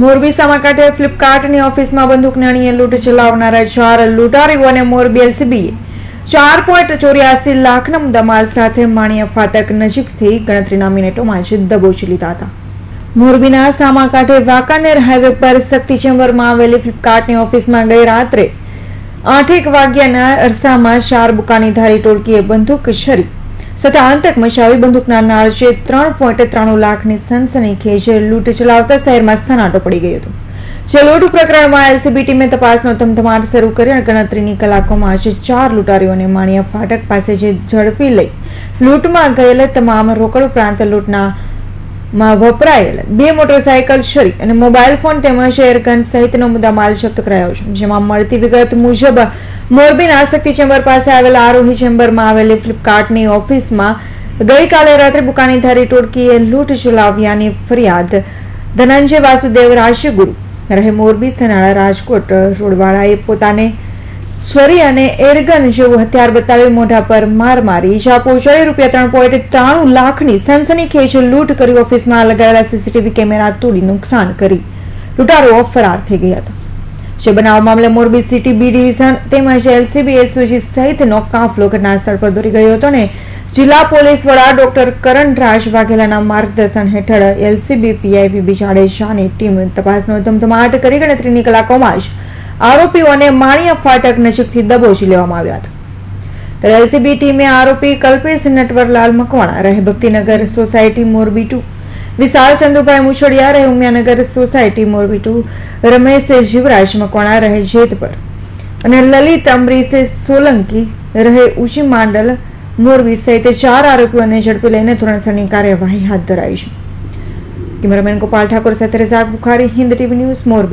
મોરબી સામાકાંઠે ફ્લિપકાર્ટની ઓફિસમાં બંદૂક અણીએ લૂંટ ચલાવનારા ચાર લૂંટારીઓને મોરબી એલસીબીએ ચાર પોઈન્ટ ચોર્યાસી લાખના મુદ્દામાલ સાથે માણિયા ફાટક નજીકથી ગણતરીના મિનિટોમાં જ દબોચી લીધા હતા. મોરબીના સામાકાંઠે વાંકાનેર હાઈવે પર શક્તિ ચેમ્બરમાં આવેલી ફ્લિપકાર્ટની ઓફિસમાં ગઈ રાત્રે આઠેક વાગ્યાના અરસામાં ચાર બુકાની ધારી ટોળકીએ બંદૂક છરી સાથે આંતક મચાવી બંદૂકના નાળચે ત્રણ પોઈન્ટ ત્રાણું લાખની સનસનીખેજ લૂંટ ચલાવતા શહેરમાં સનાટો પડી ગયો હતો. જે લૂંટ પ્રકરણમાં એલસીબી ટીમે તપાસનો ધમધમાટ શરૂ કરી અને ગણતરીની કલાકોમાં આજે ચાર લૂંટારીઓને માણિયા ફાટક પાસે જે ઝડપી લઈ લૂંટમાં ગયેલા તમામ રોકડ ઉપરાંત લૂંટના માં વપરાયેલ બે મોટરસાયકલ છરી અને મોબાઈલ ફોન તેમજ એરગન સહિતનો મુદ્દામાલ જપ્ત કરાયો છે, જેમાં મળતી વિગત મુજબ મોરબીના આસક્તિ ચેમ્બર પાસે આવેલ આરોહી ચેમ્બરમાં આવેલી ફ્લિપકાર્ટની ઓફિસમાં ગઈકાલે રાત્રે બુકાનીધારી ટોળકીએ લૂંટ ચલાવ્યાની ફરિયાદ. ધનંજય વાસુદેવ રાજ્યગુરુ રહે મોરબી સ્થનાળા રાજકોટ રોડવાળાએ પોતાને છરી અને એરગન જેવું હથિયાર બતાવી મોઢા પર માર મારી. ઇજા પહોંચાડી રૂપિયા ત્રણ પોઈન્ટ ત્રાણું લાખની સનસનીખેજ લૂંટ કરી ઓફિસમાં લગાવેલા સીસીટીવી કેમેરા તોડી નુકસાન કરી. લૂંટારો ફરાર થઈ ગયા હતા. જે બનાવ મામલે મોરબી સિટી બી ડિવિઝન તેમજ એલસીબી એસઓજી સહિતનો કાફલો ઘટના પર દોરી ગયો હતો ને જિલ્લા પોલીસ વડા ડોક્ટર કરણ રાજ વાઘેલાના માર્ગદર્શન હેઠળ એલસીબી પીઆઈપીબી જાડેજાની ટીમ તપાસનો ધમધમાટ કરી ગણતરીની કલાકોમાં જ આરોપીઓને માણિયા ફાટક નજીકથી દબોચી લેવામાં આવ્યા હતા. ત્યારે એલસીબી ટીમે આરોપી કલ્પેશ નટવરલાલ મકવાણા રહેભક્તિનગર સોસાયટી, મોરબી ટુ વિશાલ ચંદુભાઈ મુછડિયા રહે ઉમિયાનગર સોસાયટી મોરબી ટુ રમેશ જીવરાજ મકવાણા રહે જેતપર અને લલિત અમરીશ સોલંકી રહે ઉચી માંડલ મોરબી સહિત ચાર આરોપીઓને ઝડપી લઈને ધોરણસરની કાર્યવાહી હાથ ધરાઈ છે. કેમેરામેન ગોપાલ ઠાકોર સાથે રઝાક બુખારી, હિન્દ ટીવી ન્યૂઝ મોરબી.